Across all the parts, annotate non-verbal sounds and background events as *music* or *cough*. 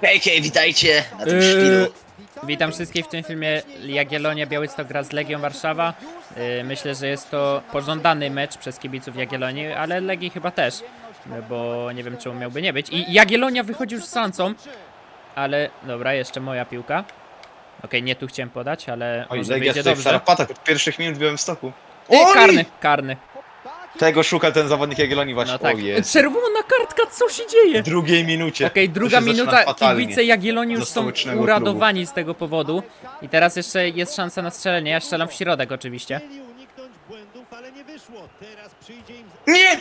Hejkie, witajcie na tym Yy, szpilu. Witam wszystkich w tym filmie Jagiellonia Białystok gra z Legią Warszawa. Yy, Myślę, że jest to pożądany mecz przez kibiców Jagiellonii, ale Legii chyba też, no bo nie wiem czemu miałby nie być. I Jagiellonia wychodzi już z Sancą, ale dobra, jeszcze moja piłka. Okej, nie tu chciałem podać, ale Oj, może Legia wyjdzie tutaj w dobrze. od pierwszych minut byłem w stoku. Ej, Oj! karny, karny. Tego szuka ten zawodnik Jagiellonii właśnie. No tak. O jest. Czerwona kartka, co się dzieje? W drugiej minucie. Okej, To druga się zaczyna minuta, fatalnie. kibice Jagiellonii już są stołecznego uradowani z tego powodu. I teraz jeszcze jest szansa na strzelenie, ja strzelam w środek oczywiście. Chcieli uniknąć błędów, ale nie wyszło. Teraz przyjdzie im Nie!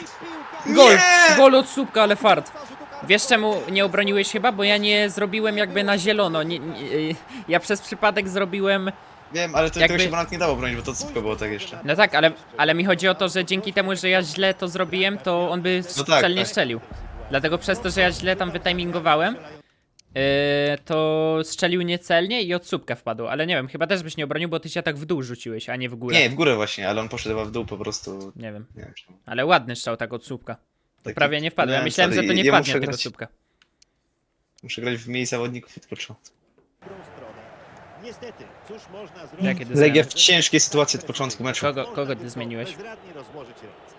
Gol! Nie! Gol od słupka, ale fart. Wiesz czemu nie obroniłeś chyba? Bo ja nie zrobiłem jakby na zielono. Nie, nie, ja przez przypadek zrobiłem... Wiem, ale to Jakby- tego się nawet nie dało bronić, bo to cupko było tak jeszcze. No tak, ale, ale mi chodzi o to, że dzięki temu, że ja źle to zrobiłem, to on by No tak, celnie tak. strzelił. Dlatego przez to, że ja źle tam wytimingowałem, yy, to strzelił niecelnie i od słupka wpadł. Ale nie wiem, chyba też byś nie obronił, bo ty się tak w dół rzuciłeś, a nie w górę. Nie, w górę właśnie, ale on poszedł chyba w dół po prostu. Nie wiem. Nie wiem czemu. Ale ładny strzał tak od słupka. Taki- Prawie nie wpadł. Ja wiem, myślałem, że to nie ja wpadnie muszę od tego grać- słupka. Muszę grać w miejsc zawodników od początku. Niestety, cóż można zrobić? Jakie Legia w ciężkiej sytuacji od początku meczu. Kogo, kogo ty zmieniłeś? bezradnie rozłożyć ręce.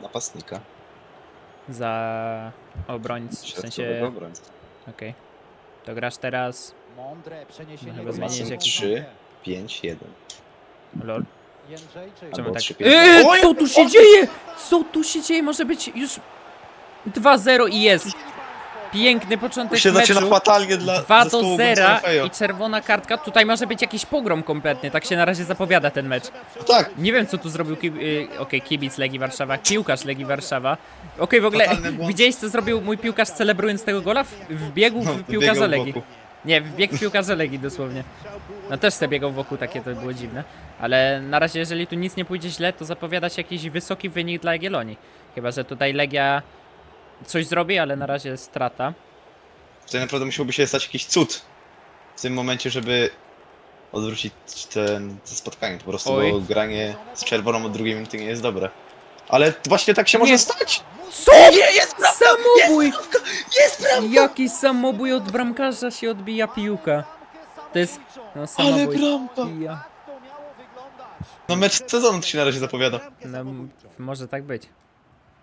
Napastnika. Za obrońcę, w sensie... Obrońcę. Okej. To grasz teraz... Mądre przeniesienie chyba gry zmieniłeś na jakiś- trzy. 5-1. Lol. Jędrzejczyk. Czemu Albo tak? 3-5. Eee, co tu się dzieje? Co tu się dzieje? Może być już 2-0 i jest. Piękny początek się zaczyna meczu. fatalnie dla 2 do zespołu 0 Gonzalo i czerwona kartka. Tutaj może być jakiś pogrom kompletny. Tak się na razie zapowiada ten mecz. No tak, Nie wiem co tu zrobił kib y, okej, kibic Legii Warszawa, piłkarz Legii Warszawa. Okej, w ogóle Fatalny błąd. widziałeś co zrobił mój piłkarz celebrując tego gola? W- Wbiegł no, w piłkarza biegał Legii. wokół. Nie, wbiegł w piłkarza Legii dosłownie. No też sobie biegał wokół, takie to było dziwne. Ale na razie, jeżeli tu nic nie pójdzie źle, to zapowiada się jakiś wysoki wynik dla Jagiellonii. Chyba, że tutaj Legia coś zrobi, ale na razie strata. Tutaj naprawdę musiałby się stać jakiś cud w tym momencie, żeby odwrócić ten, to spotkanie. Po prostu Oj. bo granie z czerwoną od drugiej minuty nie jest dobre. Ale właśnie tak się Nie. może stać! Co? Nie, jest prawda! Samobój! Jest prawda! Jaki samobój od bramkarza się odbija piłka. To jest... No Ale samobój. bramka! Ja. No mecz sezonu to się na razie zapowiada. No, m- może tak być.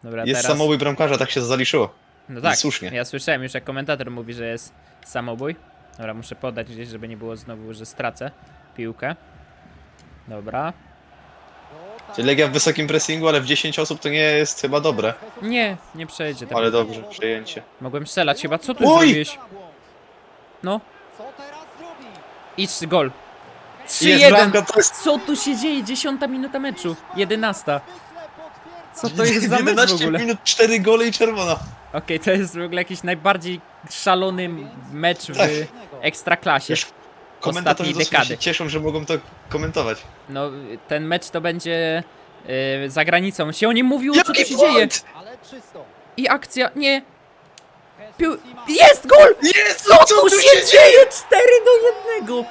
Dobra, Jest teraz... samobój bramkarza, tak się zaliczyło. No tak, Słusznie. ja słyszałem już jak komentator mówi, że jest samobój. Dobra, muszę podać gdzieś, żeby nie było znowu, że stracę piłkę. Dobra. Czyli Legia w wysokim pressingu, ale w 10 osób to nie jest chyba dobre. Nie, nie przejdzie tak. Ale dobrze, przejęcie. Mogłem strzelać chyba. Co tu Oj! zrobiłeś? No. Co teraz zrobi? I trzy gol. Jest 3-1. bramka, to jest Co tu się dzieje? Dziesiąta minuta meczu. Jedenasta. Co to jest za mecz w 11 ogóle? minut, 4 gole i czerwona. Okej, to jest w ogóle jakiś najbardziej szalony mecz w Tak. ekstraklasie. Wiesz, Komentatorzy Ostatniej dosłownie się dekady. cieszą, że mogą to komentować. No, ten mecz to będzie yy, za granicą. Się o nim mówiło, co tu się dzieje. błąd! Ale czysto. I akcja, nie. Pił... Jest gol! Jest! Co, tu się dzieje? 4 do 1!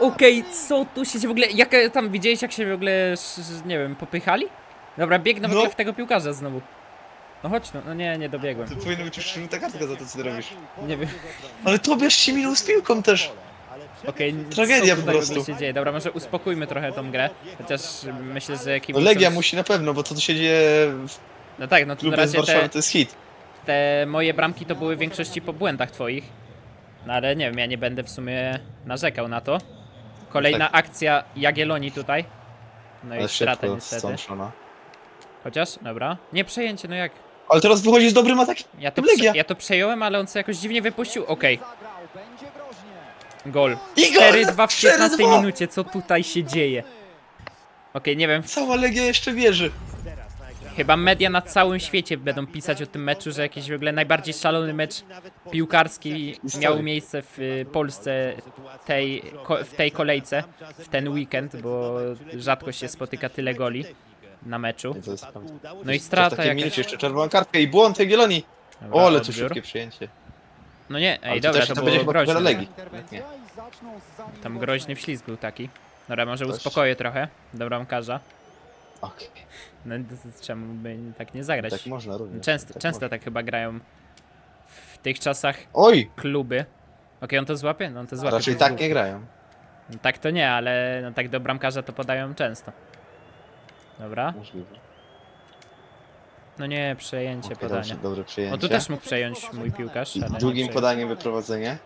Okej, co tu się dzieje? W ogóle, jak tam widziałeś, jak się w ogóle, sz- sz- nie wiem, popychali? Dobra, biegnę No. w tego piłkarza znowu. No chodź, no, no nie, nie dobiegłem. To powinno być już żółta kartka za to, co ty robisz. Nie wiem. Ale Tobiasz się minął z piłką też. Okej, Tragedia co po prostu. się dzieje? Dobra, może uspokójmy trochę tą grę. Chociaż myślę, że No kibicom... Legia musi na pewno, bo to co się dzieje w No tak, no to na razie te, to jest hit. te moje bramki to były w większości po błędach twoich. No ale nie wiem, ja nie będę w sumie narzekał na to. Kolejna akcja Jagiellonii tutaj. No i Ale strata szybko niestety. stąszona. Chociaż, dobra. Nie przejęcie, no jak? Ale teraz wychodzi z dobrym atakiem. Ja to, Legia. ja to przejąłem, ale on sobie jakoś dziwnie wypuścił. Okej, gol. I gol! 4-2 w 15 4-2! minucie, co tutaj się dzieje? Okej, nie wiem, Cała Legia jeszcze wierzy. chyba media na całym świecie będą pisać o tym meczu, że jakiś w ogóle najbardziej szalony mecz piłkarski miał miejsce w y, Polsce tej, ko, w tej kolejce, w ten weekend, bo rzadko się spotyka tyle goli na meczu. To jest prawda. No i W strata takiej jakaś. minucie jeszcze czerwona kartka i błąd Jagiellonii. Dobra, O, ale odbiór. szybkie przyjęcie. No nie, Ale ej, to dobra, też to to było będzie chyba groźne. Legii. Nie. Tam groźny wślizg był taki. Dobra, może Też. uspokoję trochę do bramkarza. Okej, No to- to czemu by tak nie zagrać? tak można również. Często, tak często można. tak chyba grają w tych czasach Oj! kluby. Okej, on to złapie? No on to złapie. Raczej tak nie grają. No, tak to nie, ale no, tak do bramkarza to podają często. Dobra. Możliwe. No nie, przejęcie Okej, podania. dobrze, dobre przyjęcie. O, tu też mógł przejąć mój piłkarz, I ale nie drugim przejął. podaniem wyprowadzenie.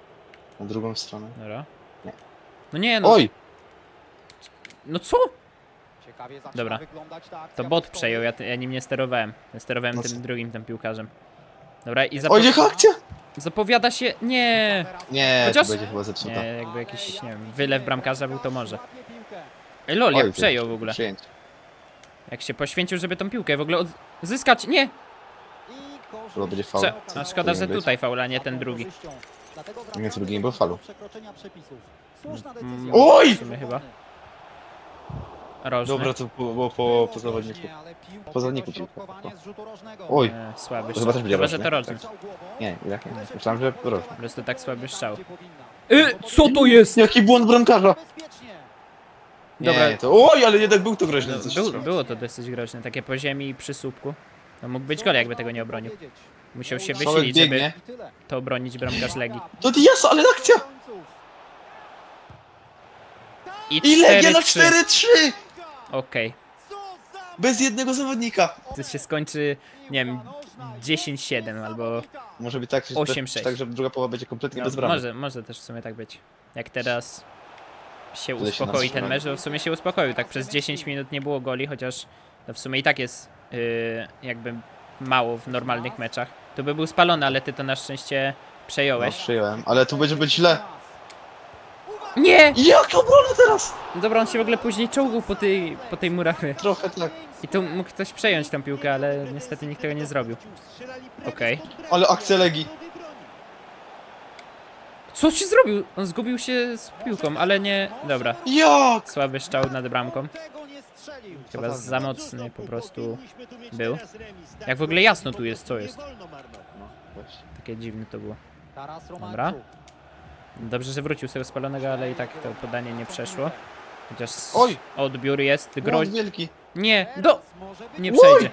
Na drugą stronę. Dobra. Nie. No nie, no. Oj! No co? Ciekawie zaczyna Dobra. wyglądać ta akcja To bot przejął, ja, ja nim nie sterowałem. Ja sterowałem No tym drugim, tym piłkarzem. Dobra, i zapo Oj, jaka akcja! zapowiada się... Nie! Nie, Chociaż- to będzie chyba zepsuta. Nie, jakby jakiś, nie wiem, wylew bramkarza był, to może. Ej, lol, jak Oj, przejął w ogóle. Przyjęcie. Jak się poświęcił, żeby tą piłkę w ogóle odzyskać. Nie! Chyba będzie faul. A szkoda, że tutaj faul, a nie ten drugi. Nie, to drugi nie był. Słuszna Mm. Oj! Chyba. Rożny. Dobra, to było po, po zawodniku. Po zawodniku ci. Oj. E, słaby To strzał. chyba też będzie Chyba, że rożny. to rożny. Nie, jak nie. Myślałem, że proszę. Po prostu tak słaby strzał. Y, co to jest? Jaki błąd bramkarza! Dobra. Nie, to... Oj, ale jednak był to groźny. Coś był, było to dosyć groźne, takie po ziemi i przy słupku. No mógł być gol, jakby tego nie obronił. Musiał się wysilić, żeby biegnie. to obronić bramkarz Legii. To Diaz, ale akcja! I Ile? Nie no 4-3. 4-3! Okej. Bez jednego zawodnika! To się skończy, nie wiem, 10-7 albo... Może być tak, że, 8-6. tak, że druga połowa będzie kompletnie No, bez bramy. może, może też w sumie tak być. Jak teraz się Tyle się uspokoi ten nastrzelali. mecz, to w sumie się uspokoił. Tak przez 10 minut nie było goli, chociaż to w sumie i tak jest yy, jakby mało w normalnych meczach. Tu by był spalony, ale ty to na szczęście No, przejąłeś. przyjąłem, ale tu będzie być źle. Nie! Jak obrona teraz? Dobra, on się w ogóle później czołgał po tej, po tej murawie. Trochę tak. I tu mógł ktoś przejąć tą piłkę, ale niestety nikt tego nie zrobił. Okej. Ale akcja Legii. Co ci zrobił? On zgubił się z piłką, ale nie... Dobra. Jak? Słaby strzał nad bramką. Chyba za mocny po prostu. był. Jak w ogóle jasno tu jest, co jest? No. Takie dziwne to było. Dobra. Dobrze, że wrócił z tego spalonego, ale i tak to podanie nie przeszło. Chociaż Oj! odbiór jest Błąd groźny. wielki. Nie, do... nie przejdzie.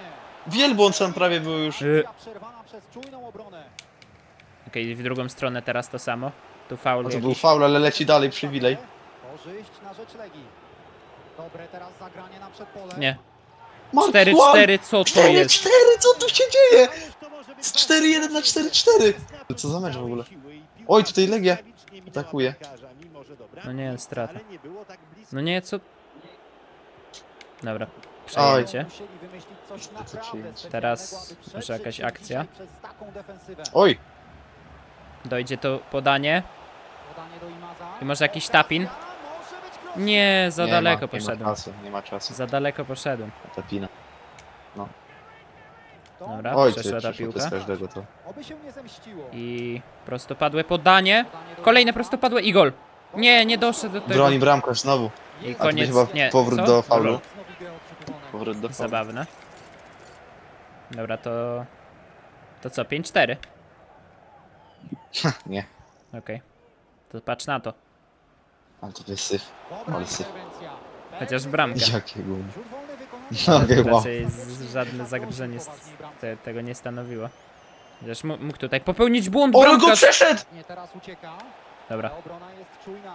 Wielbłąd sam prawie był już. Y. Okej, w drugą stronę teraz to samo. Tu faul to był jakiś. faul, ale leci dalej przywilej. Korzyść na rzecz Legii. Dobre teraz zagranie na przedpole. Nie. Mark 4-4, co to jest? 4-4, co tu się dzieje? Z 4-1 na 4-4. Co za mecz w ogóle? Oj, tutaj Legia atakuje. No nie, strata. No nie, co... Dobra, przejęcie. Musieli wymyślić coś Co naprawdę przyjąć? specjalnego, Teraz aby może jakaś akcja. dzisiaj przez taką defensywę. Oj, Dojdzie to podanie. I może jakiś tapin? Nie, za nie daleko ma, Nie poszedłem. ma czasu, nie ma czasu. Za daleko poszedłem. Tapina. Dobra, Oj, przeszła ty, ta piłka. z każdego to. Oby się nie zemściło. I prostopadłe podanie. Kolejne prostopadłe i gol. Nie, nie doszedł do tego. Broni bramkarz znowu. I koniec. chyba Nie, powrót co? do faulu. Powrót do faulu. Zabawne. Dobra, to... To co, 5-4? *laughs* Nie, Okej. To patrz na to. ale to jest syf. Ale syf. Chociaż bramkę. Jakiego? Wykonany. *laughs* No, raczej z- żadne zagrożenie z- te, tego nie stanowiło. Chociaż mógł tutaj popełnić błąd Ale go bramkarz. przeszedł! Nie, teraz ucieka. Dobra.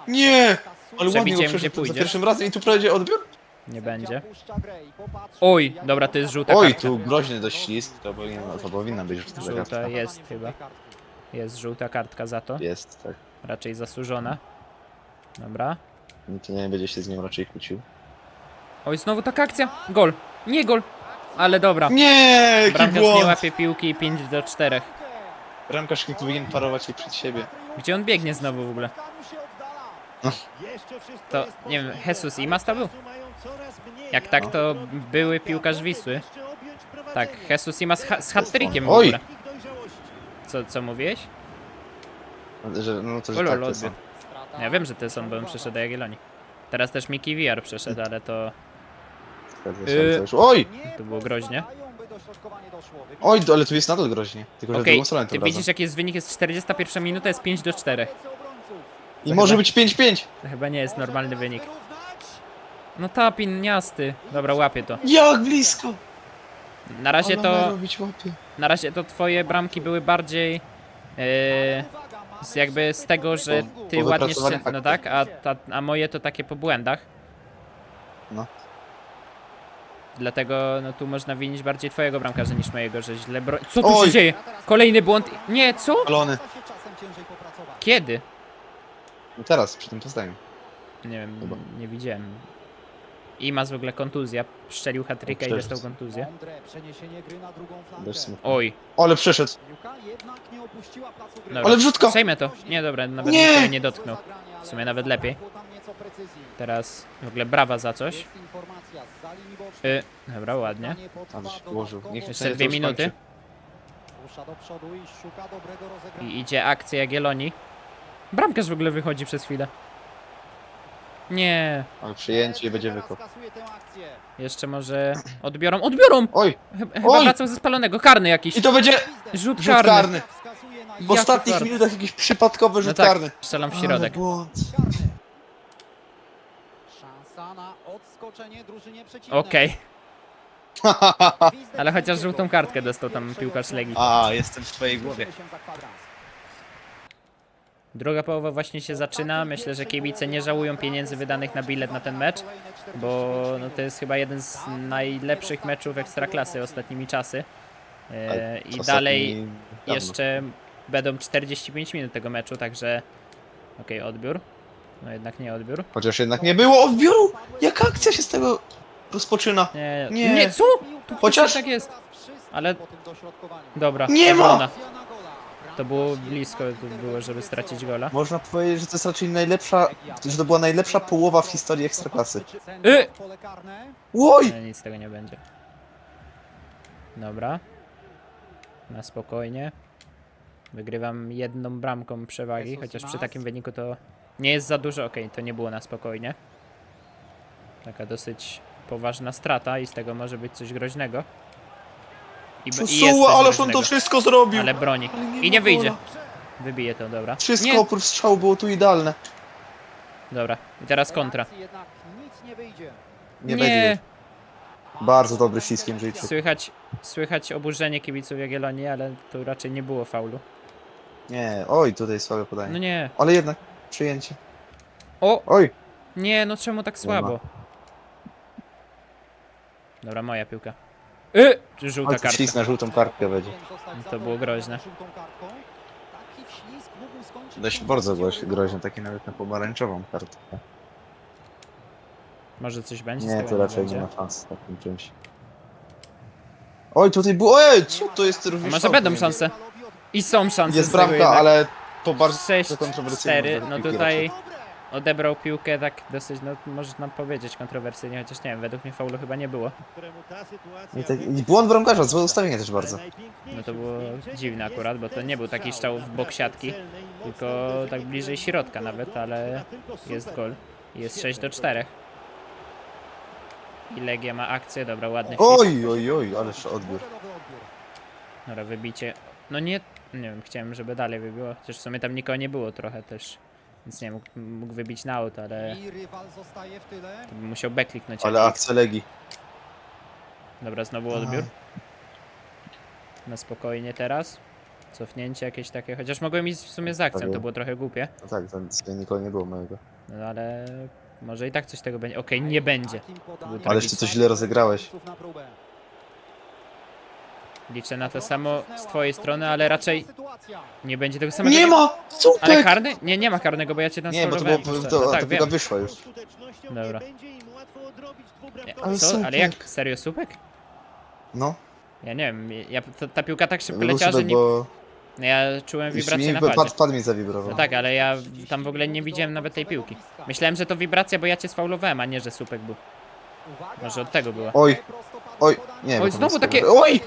Nie! Ale ładnie go gdzie przeszedł za pójdziesz. pierwszym razem i tu prawie odbiór? nie będzie. Oj, dobra, to jest żółta Oj, kartka. tu groźny dość ślizg, to powinien, to powinna być już Żółta kartka. jest chyba. Jest żółta kartka za to. Jest, tak. Raczej zasłużona. Dobra. Nikt nie będzie się z nią raczej kłócił. Oj, znowu taka akcja. Gol. Nie gol. Ale dobra. Nie, jaki Bramkarz nie błąd! łapie piłki 5 do 4. Bramkarz powinien parować jej przed siebie. Gdzie on biegnie znowu w ogóle? Wszystko To, nie wiem, Jesus Imas to był? Jak tak, to były piłkarz Wisły. Tak, Jesus Imas ha z hat-trickiem w Oj! ogóle. Co, co mówiłeś? Że, no to, że Olo, tak to odbiór. są. Ja wiem, że to jest on, bo on przeszedł do Jagiellonii. Teraz też Miki VR przeszedł, ale to... Zgadza się, Yy. ale to już- Oj! To było groźnie. Oj, ale tu jest nadal groźnie. Tylko, że w Okej, drugą stronę ty tym razem. widzisz jaki jest wynik, jest 41 minuta, jest 5 do 4. I to może chyba- być 5-5! To chyba nie jest normalny wynik. No tapin, niasty. Dobra, łapię to. Jak blisko! Na razie to... robić łapie. Na razie to twoje bramki były bardziej... Yy, z jakby z tego, że Po- ty po ładnie wypracowaniu strzel... No tak, a, ta, a moje to takie po błędach. No. Dlatego no tu można winić bardziej twojego bramkarza niż mojego, że źle bro... Co tu Oj! się dzieje? Kolejny błąd. Nie, co? Palony. Kiedy? No teraz, przy tym postaniu. Nie wiem, Chyba. nie widziałem. I ma w ogóle kontuzja. Strzelił hat-tricka i dostał kontuzję. Mądre przeniesienie gry na drugą flankę. Dość smutno. Oj, Ale przeszedł. Dobra. Ale wrzutka! przejmę to. Nie, dobra, nawet Nie! nie dotknął. W sumie nawet lepiej. Teraz w ogóle brawa za coś. Y, dobra, ładnie. Niech Jeszcze dwie minuty. I idzie akcja Jagiellonii. Bramkarz w ogóle wychodzi przez chwilę. Nie, Ale przyjęcie i będzie wykop. jeszcze może odbiorą. Odbiorą! Oj! Chyba, chyba Oj! wracał ze spalonego. Karny jakiś. I to będzie Rzut rzut karny. karny. W Jaki ostatnich fart. minutach jakiś przypadkowy No rzut tak, karny. strzelam w Ale środek. błąd. karny. Szansa na odskoczenie drużynie przeciwnej. Okej, *laughs* ale chociaż żółtą kartkę dostał tam piłkarz Legii. A, jestem w twojej głowie. Zbliżymy się za kwadrans. Druga połowa właśnie się zaczyna. Myślę, że kibice nie żałują pieniędzy wydanych na bilet na ten mecz, bo no, to jest chyba jeden z najlepszych meczów Ekstraklasy ostatnimi czasy. E, I ostatni dalej dawno. jeszcze będą 45 minut tego meczu, także okej, odbiór. No jednak nie odbiór. Chociaż jednak nie było odbioru! Jaka akcja się z tego rozpoczyna? Nie, Nie. nie co? Piłka Chociaż- tak jest. Ale-. Dobra, Nie ma! obrona. To było blisko, to było, żeby stracić gola. Można powiedzieć, że to jest raczej najlepsza, że to była najlepsza połowa w historii Ekstraklasy. Y! w pole karne. Oj! Nie, nic z tego nie będzie. Dobra. Na spokojnie. Wygrywam jedną bramką przewagi, chociaż przy takim wyniku to nie jest za dużo. Okej, to nie było na spokojnie. Taka dosyć poważna strata i z tego może być coś groźnego. I, i jest coś Susuła, ależ on groźnego, to wszystko zrobił! Ale broni. Ale I ma nie wyjdzie. gola. Wybije to, dobra. Wszystko Nie, oprócz strzału było tu idealne. dobra. I teraz kontra. Reakcji Jednak nic nie wyjdzie. Nie, będzie. Bardzo dobry śliskiem życiu. Słychać, słychać oburzenie kibiców Jagiellonii, ale tu raczej nie było faulu. Nie, oj, tutaj słabe No podanie. nie. Ale jednak, przyjęcie. O! Oj! Nie, no czemu tak słabo? Dobra, moja piłka. Y! Żółta kartka. ślizg na żółtą kartkę będzie. To było groźne. Dość bardzo groź- groźny, taki nawet na pomarańczową kartkę. Może coś będzie z Nie, tego to raczej będzie. nie ma szans z takim czymś. Oj, tutaj było. Ej, co to jest A również? może będą szanse. I są szanse Jest z tego bramka, jednak. ale to bardzo 6, kontrowersyjne. 4, bardzo no tutaj raczej. Odebrał piłkę tak dosyć, no można powiedzieć kontrowersyjnie, chociaż nie wiem, według mnie faulu chyba nie było. I, tak, I błąd bramkarza, złe ustawienie też bardzo. No to było dziwne akurat, bo to nie był taki strzał w bok siatki, tylko tak bliżej środka nawet, ale jest gol. Jest 6 do 4. I Legia ma akcję, dobra, ładny. Oj, oj, oj, ależ odbiór. Dobra, wybicie. No nie, nie wiem, chciałem, żeby dalej wybiło. Chociaż w sumie tam nikogo nie było trochę też. Więc nie, mógł, mógł wybić na aut, ale I rywal zostaje w tyle. to bym musiał B kliknąć. Ale jak akcja Legii. X. Dobra, znowu odbiór. Na spokojnie teraz. Cofnięcie jakieś takie, chociaż mogłem iść w sumie z akcją, to było trochę głupie. No tak, tam tutaj nikogo nie było mojego. No ale może i tak coś tego będzie. Okej, nie będzie. Tragiczny. ty coś źle rozegrałeś. na próbę. Liczę na to samo z twojej strony, ale raczej nie będzie tego samego. Nie ma! Ale Super! karny? Nie, nie ma karnego, bo ja cię tam Nie, bo to było, to, no ta tak, piłka wiem. wyszła już. Dobra. nie będzie im łatwo odrobić Nie, dwubramkowy Ale Co? Ale jak? Serio, słupek? No, Ja nie wiem, ja, ta, ta piłka tak szybko leciała, że nie... bo No ja czułem już wibrację mi na pad, padzie. pad mi zawibrował. No tak, ale ja tam w ogóle nie widziałem nawet tej piłki. Myślałem, że to wibracja, bo ja cię sfaulowałem, a nie, że słupek był. Może od tego była. Oj, oj, nie Oj, to znowu takie-. Oj!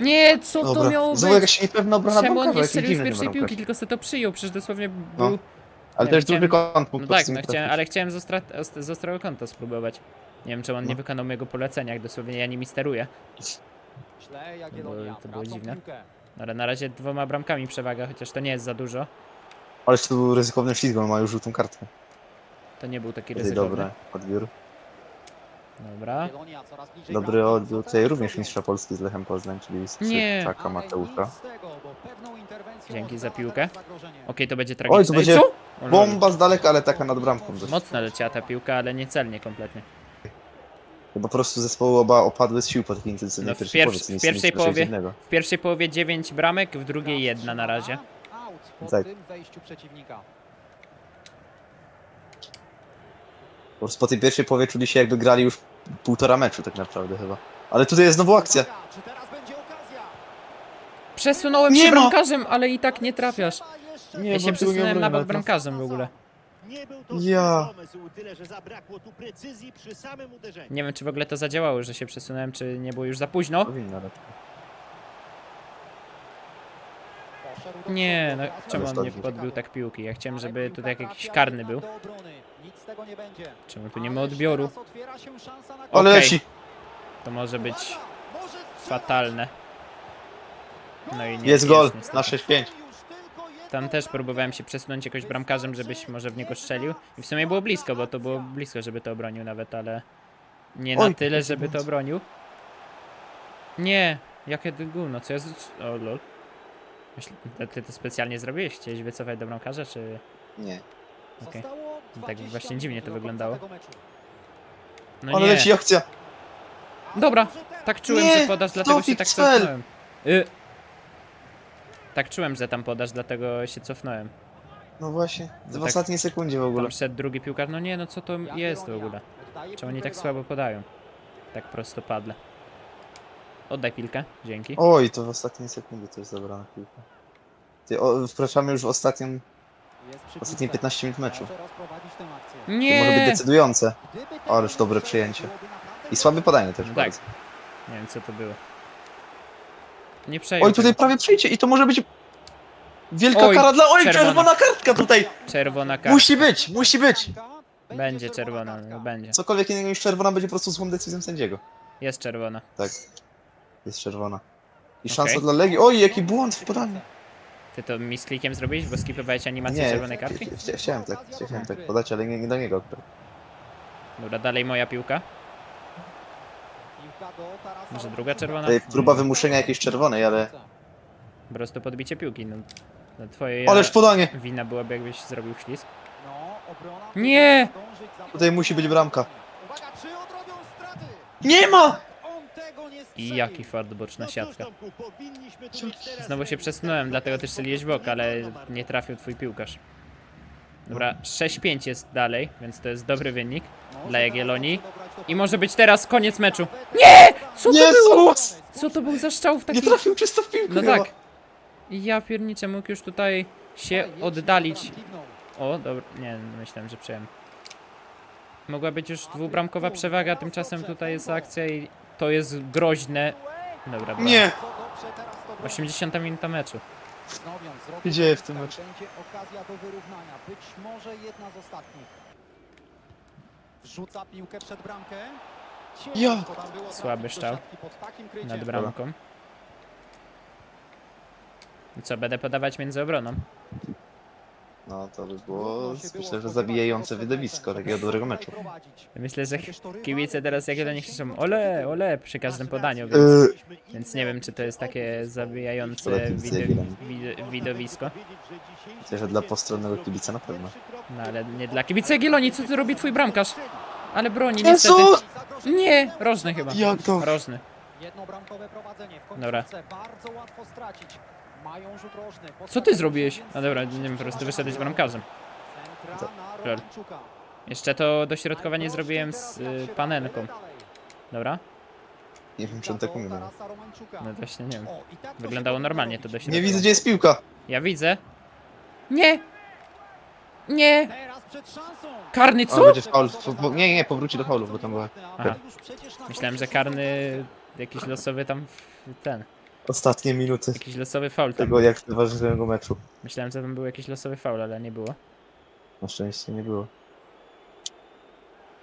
Nie, co to Dobra, miało znowu być? jakaś niepewna obrona Czemu on nie jaki strzelił z dziwny pierwszej piłki, tylko se to przyjął? Przecież dosłownie No. był... Ale Nie, też chciałem- drugi kąt mógł No po tak, prostu no chciałem, trafić. ale chciałem z, ostra... ost- z ostrego kąta spróbować. Nie wiem, czemu on nie No. wykonał mojego polecenia, jak dosłownie ja nimi steruję. Źle Jagiellonia, To było tracą dziwne. piłkę. Ale na razie dwoma bramkami przewaga, chociaż to nie jest za dużo. Ależ to był ryzykowny ślizg, bo ma już żółtą kartkę. To nie był taki ryzykowny. dobra, odbiór. Dobra. Dobry odbiór tutaj również mistrza Polski z Lechem Poznań, czyli Nie. Mateusza. z bo pewną interwencją Dzięki za piłkę. Okej, to będzie tragiczne. Oj, to będzie Co? O bomba z daleka, ale taka nad bramką dość. Mocno leciała ta piłka, ale niecelnie kompletnie. Bo po prostu zespoły oba opadły z sił po takiej intensywnej No, w pierwszej pierwsz- połowie, co w nic- pierwszej nic raczej połowie- dziwnego. W pierwszej połowie 9 bramek, w drugiej jedna na razie. Out po Tak. Po prostu po tej pierwszej połowie czuli się jakby grali już półtora meczu tak naprawdę chyba. Ale tutaj jest znowu akcja. Przesunąłem Nie się ma! bramkarzem, ale i tak nie trafiasz. Nie, Ja się przesunąłem na bok bramkarzem w ogóle. Nie był to Ja. pomysł, tyle że zabrakło tu precyzji przy samym uderzeniu. Nie wiem, czy w ogóle to zadziałało, że się przesunąłem, czy nie było już za późno. Nie, no czemu on nie podbił tak piłki? Ja chciałem, żeby tutaj jakiś karny był. Tego nie będzie. Czemu tu nie ma odbioru? na Ale Okej. leci! To może być fatalne. No i nie Jest gol niestety. na 6-5. Już tylko jedną Tam też próbowałem się przesunąć jakoś bramkarzem, żebyś może w niego strzelił. I w sumie było blisko, bo to było blisko, żeby to obronił nawet, ale nie na Oj, tyle, jaki żeby to obronił. Nie, jakie ty gówno, co ja z... O lol. Myśl... a Ty to specjalnie zrobiłeś? Chciałeś wycofać do bramkarza, czy... Nie. Okej. Zostało Tak 20 właśnie dziwnie to wyglądało. No Ale nie, leci akcja! Dobra, Może teraz. tak czułem, Nie, że podasz, dlatego się tak cel. cofnąłem. Y... Tak czułem, że tam podasz, dlatego się cofnąłem. No właśnie, w tak- ostatniej sekundzie w ogóle. Tam szedł drugi piłkarz, no nie, no co to jest w ogóle? Czemu oni tak słabo podają? Tak prostopadle. Oddaj piłkę, dzięki. Oj, to w ostatniej sekundzie to jest zabrana piłka. Ty, o, wkraczamy już w przy ostatnie piłce. 15 minut meczu. To może być Nie! decydujące. Ależ dobre przyjęcie. I słabe podanie też Tak. bardzo. Nie wiem co to było. Nie przejął Oj, tutaj prawie przyjdzie i to może być wielka Oj, kara dla... Oj, czerwona. czerwona kartka tutaj! Czerwona karta. Musi być, musi być! Będzie czerwona, no będzie. Cokolwiek innego niż czerwona będzie po prostu złą decyzją sędziego. Jest czerwona. Tak. Jest czerwona. I Okej. szansa dla Legii. Oj, jaki błąd w podaniu. Ty to mi z klikiem zrobiłeś, bo skipowałeś animację Nie, czerwonej kartki? chcia- chciałem tak, chciałem tak podać, ale nie, nie do niego. Dobra, dalej moja piłka. Może druga czerwona? Tutaj próba wymuszenia jakiejś czerwonej, ale... Po prostu podbicie piłki, no. no twoje Ależ podanie! wina byłaby jakbyś zrobił ślizg. No, Nie! Tutaj musi być bramka. Uwaga, czy odrobią straty? Nie ma! Nie I jaki fart boczna No siatka. Znowu się przesunąłem, dlatego też strzeliłeś w ok, ale Nie nie trafił twój piłkarz. Dobra, 6-5 jest dalej, więc to jest dobry wynik. Dla Jagiellonii. I może być teraz koniec meczu. Nie! Co to było? Co to był za strzał w Nie takim... trafił czysto w piłkę No chyba. tak. I ja pierniczę mógł już tutaj się oddalić. O, dobra, nie, myślałem, że przyjąłem. Mogła być już dwubramkowa przewaga, tymczasem tutaj jest akcja i to jest groźne. Dobra, brawo. Nie! 80 minuta meczu. dzieje w tym meczu? Będzie okazja do wyrównania. Być może jedna z ostatnich. Wrzuca piłkę przed bramkę. Ja. Słaby szczał. Nad bramką. I co, będę podawać między obroną? No to by było, myślę, że zabijające meczem, takiego dobrego meczu. Myślę, że kibice teraz jak nie trzecim krzyczą ole, ole przy każdym podaniu, więc, Yy. więc nie wiem, czy to jest takie zabijające wido, wido, widowisko. Myślę, że dla postronnego kibica na pewno. No ale nie dla kibice Jagiellonii, co tu robi twój bramkarz? Ale broni niestety. Jezus! Nie, rożny chyba. Jak to? Rożny. Jednobramkowe prowadzenie w Dobra. bardzo łatwo stracić. Mają rzut rożny. Co ty zrobiłeś? No dobra, nie wiem, po prostu wyszedłeś bramkarzem. Centra na Lol. Romańczuka. Jeszcze to dośrodkowanie zrobiłem z y, panenką. Dobra? Nie wiem, czy on tak umie. nawet. Tarasa Romańczuka. No właśnie nie wiem. O, i tak to Wyglądało normalnie to dośrodkowanie. Nie widzę, gdzie jest piłka. Ja widzę. Nie! Nie! Teraz przed szansą. Karny O, co? będzie faul. Nie, nie, powróci do faulu, bo tam była Aha. Myślałem, że karny jakiś losowy tam w- ten. Ostatnie minuty Jakiś losowy faul tam. tego jak ważnego meczu. Myślałem, że tam był jakiś losowy faul, ale nie było. Na szczęście nie było.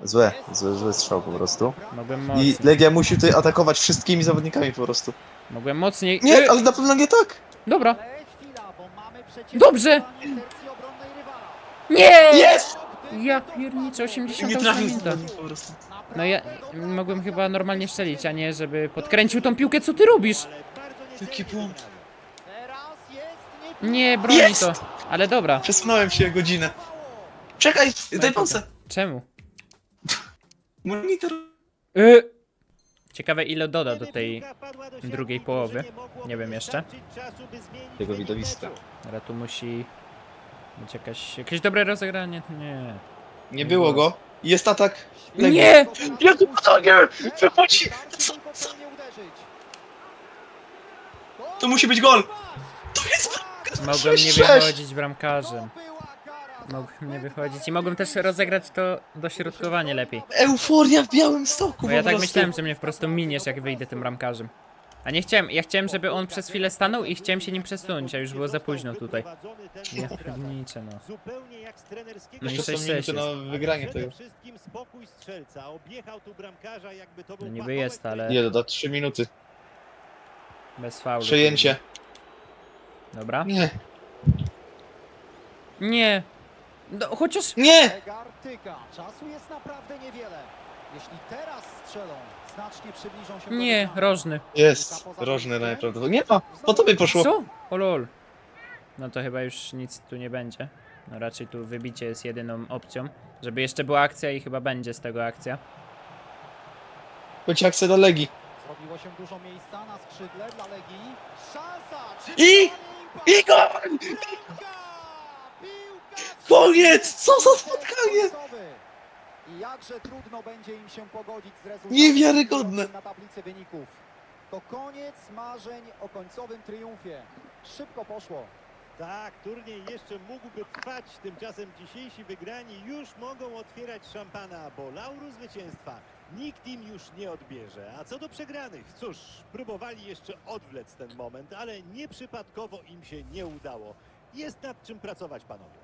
Złe, zły, zły strzał po prostu. Mogłem I mocniej. Legia musi tutaj atakować wszystkimi zawodnikami po prostu. Mogłem mocniej. Nie, ale na pewno nie tak! Dobra. Dobrze. Nie! Jest! Ja pierniczę, 88 Nie trafił minuta. po prostu. No ja mogłem chyba normalnie strzelić, a nie żeby podkręcił tą piłkę, co ty robisz? Jaki błąd. wygrany. Teraz jest Nie, broni Jest! to. Ale dobra, Przesunąłem się godzinę. Czekaj, daj pauzę. czemu? Monitor. Y Ciekawe ile doda do tej... drugiej połowy. Nie wiem jeszcze. Tego widowiska. Ale tu musi być jakaś, jakieś dobre rozegranie. Nie. Nie było go. Jest atak. Legii. Nie! Jakie podanie! Wychodzi! To musi być gol! To jest Mogłem nie Sześć! wychodzić bramkarzem. Mogłem nie wychodzić i mogłem też rozegrać to dośrodkowanie lepiej. euforia w białym stoku Bo ja tak myślałem, że mnie po prostu miniesz jak wyjdę tym bramkarzem. A nie chciałem, ja chciałem, żeby on przez chwilę stanął i chciałem się nim przesunąć, a już było za późno tutaj. Ja pierniczę no. Zupełnie jak z trenerskiego No i Jeszcze są 6-6 minuty jest. na wygranie tego. wszystkim spokój strzelca. Objechał tu bramkarza, jakby to był No niby jest, ale- Nie, doda 3 minuty. Bez faulu. Przejęcie. Dobra. Nie. Nie! No chociaż... Nie! Zegar tyka. Czasu jest naprawdę niewiele. Jeśli teraz strzelą, znacznie przybliżą się do Nie, rożny. Jest. Rożny najprawdopodobniej. Nie ma. Po tobie poszło. Co? O lol. No to chyba już nic tu nie będzie. No raczej tu wybicie jest jedyną opcją. Żeby jeszcze była akcja i chyba będzie z tego akcja. Chodź akcję do Legii. Zrobiło się dużo miejsca na skrzydle dla Legii. Szansa! I- I gol! Koniec! Co za spotkanie! I jakże trudno będzie im się pogodzić z rezultatem Niewiarygodne. na tablicy wyników. To koniec marzeń o końcowym triumfie. Szybko poszło. Tak, turniej jeszcze mógłby trwać, tymczasem dzisiejsi wygrani już mogą otwierać szampana, bo lauru zwycięstwa nikt im już nie odbierze. A co do przegranych, cóż, próbowali jeszcze odwlec ten moment, ale nieprzypadkowo im się nie udało. Jest nad czym pracować, panowie.